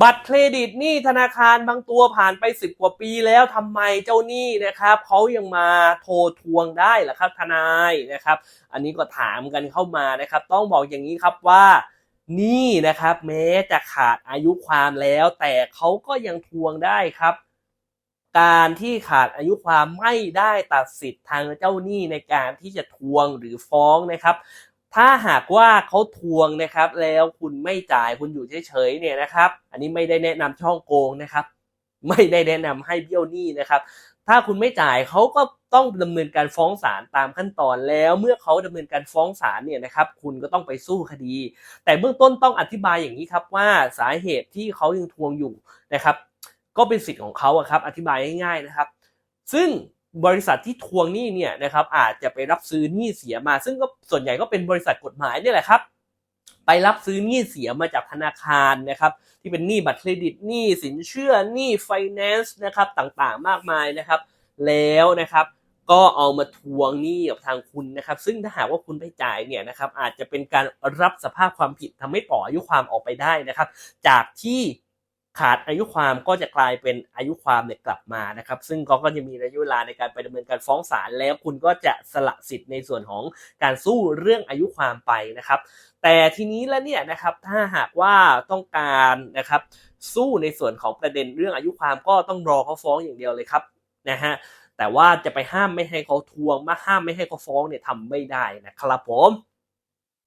บัตรเครดิตนี้ธนาคารบางตัวผ่านไปสิบกว่าปีแล้วทำไมเจ้าหนี้นะครับเขายังมาโทรทวงได้ล่ะครับทนายนะครับ อันนี้ก็ถามกันเข้ามานะครับ ต้องบอกอย่างนี้ครับว่านี่นะครับแม้จะขาดอายุความแล้ว แต่เขาก็ยังทวงได้ครับ การที่ขาดอายุความไม่ได้ตัดสิทธิ์ทางเจ้าหนี้ในการที่จะทวงหรือฟ้องนะครับ ถ้าหากว่าเขาทวงนะครับ แล้วคุณไม่จ่ายคุณอยู่เฉยๆเนี่ยนะครับ อันนี้ไม่ได้แนะนำช่องโกงนะครับ ไม่ได้แนะนำให้เบี้ยวหนี้นะครับ ถ้าคุณไม่จ่ายเขาก็ต้องดำเนินการฟ้องศาลตามขั้นตอนแล้วเมื่อเขาดำเนินการฟ้องศาลเนี่ยนะครับ คุณก็ต้องไปสู้คดี แต่เบื้องต้นต้องอธิบายอย่างนี้ครับว่าสาเหตุที่เขายังทวงอยู่นะครับ ก็เป็นสิทธิ์ของเขาครับ อธิบายง่ายๆนะครับ ซึ่ง บริษัทที่ทวงหนี้เนี่ยนะครับอาจจะไปรับซื้อหนี้เสียมา ซึ่งก็ส่วนใหญ่ก็เป็นบริษัทกฎหมายนี่แหละครับ ไปรับซื้อหนี้เสียมาจากธนาคารนะครับที่เป็นหนี้บัตรเครดิตหนี้สินเชื่อหนี้ไฟแนนซ์นะครับต่างๆมากมายนะครับ แล้วนะครับก็เอามาทวงหนี้กับทางคุณนะครับ ซึ่งถ้าหากว่าคุณไม่จ่ายเนี่ยนะครับอาจจะเป็นการรับสภาพความผิดทำให้ต่ออายุความออกไปได้นะครับ จากที่ ขาดอายุความก็จะกลายเป็นอายุความเนี่ยกลับมานะครับ ซึ่งเขาก็จะมีระยะเวลาในการไปดำเนินการฟ้องศาลแล้วคุณก็จะสละสิทธิ์ในส่วนของการสู้เรื่องอายุความไปนะครับ แต่ทีนี้แล้วเนี่ยนะครับถ้าหากว่าต้องการนะครับสู้ในส่วนของประเด็นเรื่องอายุความก็ต้องรอเขาฟ้องอย่างเดียวเลยครับนะฮะแต่ว่าจะไปห้ามไม่ให้เขาทวงมาห้ามไม่ให้เขาฟ้องเนี่ยทำไม่ได้นะครับผม